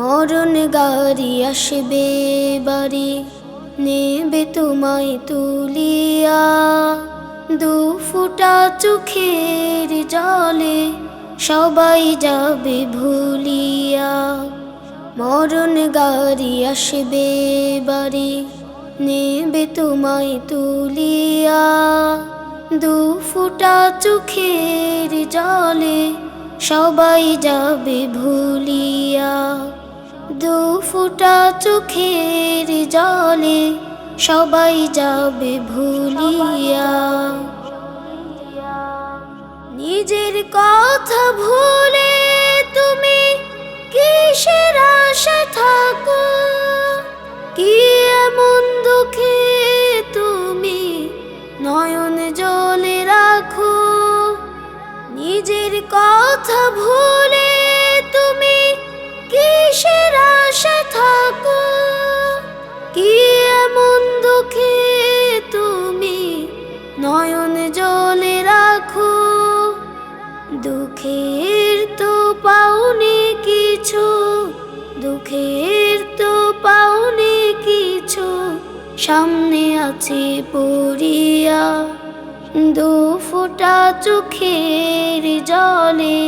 মরণ গাড়ি আসবে, বাড়ি নেবে তোমায় তুলিয়া। দু ফুটা চোখের জলে সবাই যাবে ভুলিয়া। মরণ গাড়ি আসবে, বাড়ি নেবে তোমায় তুলিয়া। দু ফুটা চোখের জলে সবাই যাবে ভুলিয়া। দু ফুটা চোখের জলে, সবাই যাবে ভুলিয়া। নিজের কথা ভুলে তুমি কিসের আশা থাকো? কি এমন দুঃখে তুমি নয়ন জলে রাখো? নিজের কথা ভুলে সামনে আছে পড়িয়া দু ফোঁটা চোখের জলে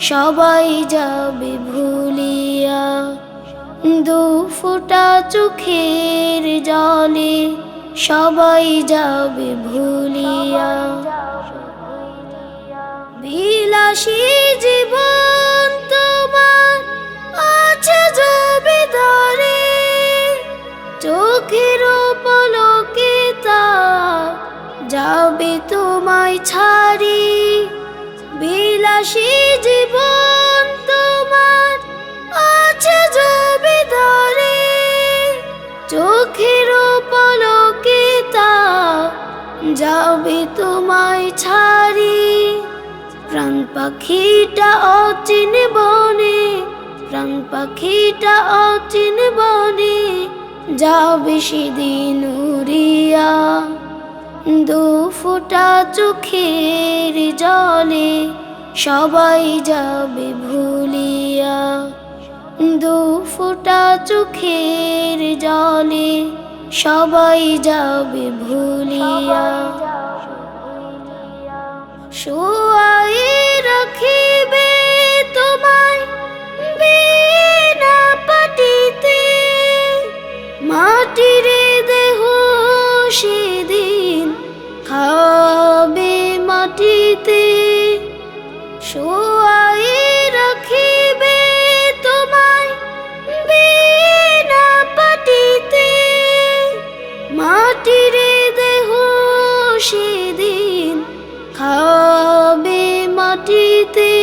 সবাই যাবে ভুলিয়া। দু ফোঁটা চোখের জলে সবাই যাবে ভুলিয়া। বিলাসী জীবন চোখের পলকে তা যাবে তোমায় ছাড়ি। বিলাসী জীবন তোমার আছে জবে ধরে। চোখের পলকে তা যাবে তোমায় ছাড়ি। প্রাণ পাখিটা অচিন বনে, প্রাণ পাখিটা অচিন বনে যাবে সেদিন উড়িয়া দু ফোঁটা চোখের জলে সবাই যাবে ভুলিয়া। দু ফোঁটা চোখের জলে সবাই যাবে ভুলিয়া। শোয়াই রাখিবে সেদিন খাবে মাটিতে।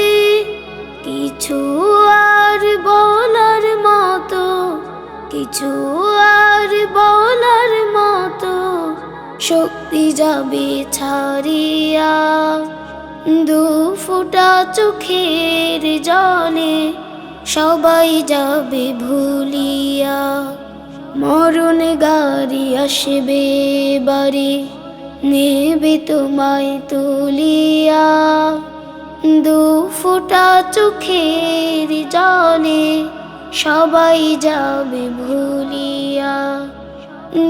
কিছু আর বলার মতো, কিছু আর বলার মতো, শক্তি যাবে ছাড়িয়া দু ফোঁটা চোখের জলে সবাই যাবে ভুলিয়া। মরণ গাড়ি আসবে বাড়ি। নেবে তোমায় তুলিয়া দু ফুটা চোখের জলে সবাই যাবে ভুলিয়া।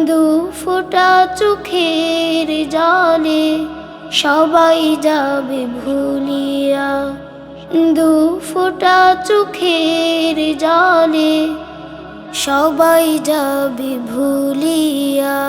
দু ফুটা চোখের জলে সবাই যাবে ভুলিয়া। দু ফুটা চোখের জলে সবাই যাবে ভুলিয়া।